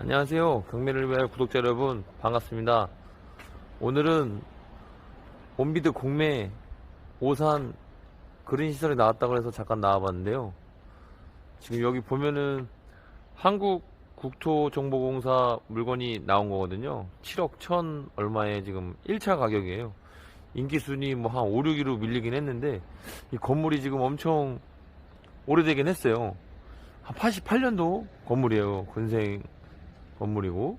안녕하세요. 경매를 위하여 구독자 여러분 반갑습니다. 오늘은 온비드 공매 오산 그린 시설이 나왔다고 해서 잠깐 나와봤는데요. 지금 여기 보면은 한국 국토정보공사 물건이 나온 거거든요. 7억 1천 얼마에 지금 1차 가격이에요. 인기순위 뭐 한 5, 6위로 밀리긴 했는데 이 건물이 지금 엄청 오래되긴 했어요. 한 88년도 건물이에요. 건생 건물이고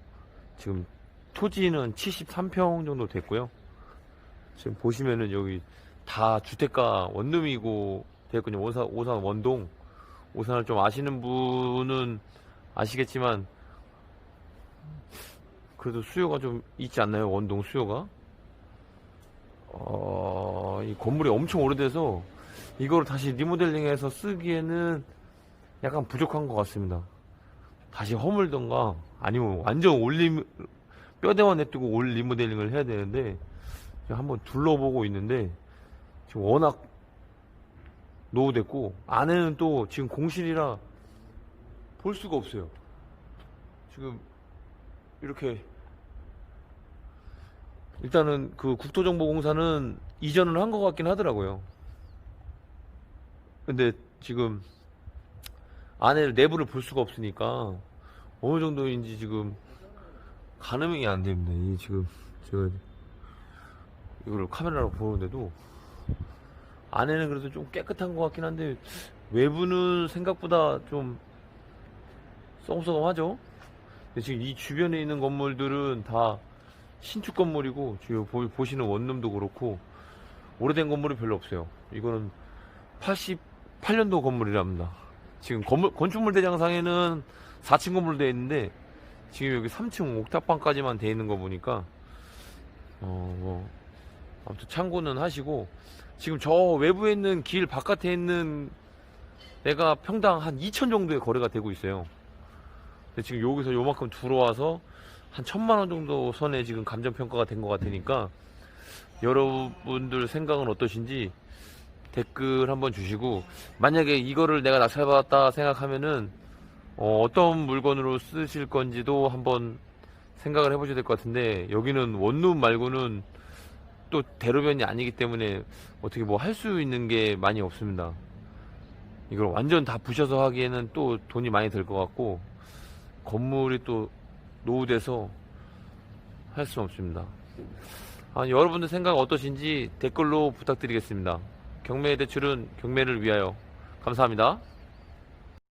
지금 토지는 73평 정도 됐고요. 지금 보시면은 여기 다 주택가 원룸이고 됐군요. 오산, 오산 원동. 오산을 좀 아시는 분은 아시겠지만 그래도 수요가 좀 있지 않나요? 원동 수요가? 어, 이 건물이 엄청 오래돼서 이걸 다시 리모델링해서 쓰기에는 약간 부족한 것 같습니다. 다시 허물던가 아니면 완전 올림 뼈대만 내뜨고 올 리모델링을 해야 되는데 한번 둘러보고 있는데 지금 워낙 노후됐고 안에는 또 지금 공실이라 볼 수가 없어요. 지금 이렇게 일단은 그 국토정보공사는 이전을 한 것 같긴 하더라고요. 근데 지금 안에 내부를 볼 수가 없으니까 어느 정도인지 지금 가늠이 안 됩니다. 이 지금 제가 이걸 카메라로 보는데도 안에는 그래도 좀 깨끗한 것 같긴 한데 외부는 생각보다 좀 썩성하죠. 지금 이 주변에 있는 건물들은 다 신축 건물이고 지금 보- 보시는 원룸도 그렇고 오래된 건물이 별로 없어요. 이거는 88년도 건물이랍니다. 지금 건물, 건축물 대장상에는 4층 건물로 되어 있는데 지금 여기 3층 옥탑방까지만 되어 있는 거 보니까 어 뭐 아무튼 참고는 하시고 지금 저 외부에 있는 길 바깥에 있는 내가 평당 한 2천 정도의 거래가 되고 있어요. 근데 지금 여기서 요만큼 들어와서 한 천만 원 정도 선에 지금 감정 평가가 된 것 같으니까 여러분들 생각은 어떠신지 댓글 한번 주시고 만약에 이거를 내가 낙찰받았다 생각하면은 어, 떤 물건으로 쓰실 건지도 한번 생각을 해보셔야 될 것 같은데 여기는 원룸 말고는 또 대로변이 아니기 때문에 어떻게 뭐 할 수 있는 게 많이 없습니다. 이걸 완전 다 부셔서 하기에는 또 돈이 많이 들 것 같고 건물이 또 노후돼서 할 수는 없습니다. 아, 여러분들 생각 어떠신지 댓글로 부탁드리겠습니다. 경매 대출은 경매를 위하여 감사합니다.